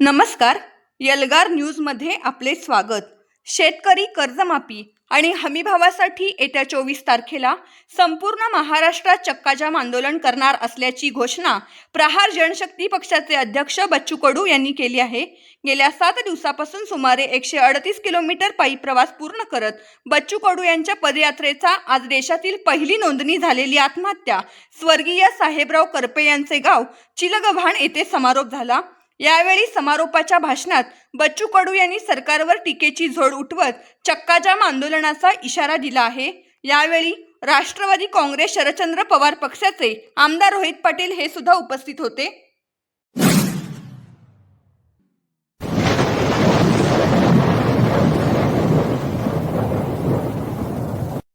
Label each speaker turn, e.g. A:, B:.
A: नमस्कार. यलगार न्यूजमध्ये आपले स्वागत. शेतकरी कर्जमाफी आणि हमीभावासाठी येत्या चोवीस तारखेला संपूर्ण महाराष्ट्रात चक्काजाम आंदोलन करणार असल्याची घोषणा प्रहार जनशक्ती पक्षाचे अध्यक्ष बच्चू कडू यांनी केली आहे. गेल्या सात दिवसापासून सुमारे एकशे अडतीस किलोमीटर पायी प्रवास पूर्ण करत बच्चू कडू यांच्या पदयात्रेचा आज देशातील पहिली नोंदणी झालेली आत्महत्या स्वर्गीय साहेबराव करपे यांचे गाव चिलगव्हाण येथे समारोप झाला. यावेळी समारोपाच्या भाषणात बच्चू कडू यांनी सरकारवर टीकेची झोड उठवत चक्काजाम आंदोलनाचा इशारा दिला आहे. यावेळी राष्ट्रवादी काँग्रेस शरदचंद्र पवार पक्षाचे आमदार रोहित पाटील हे सुद्धा उपस्थित होते.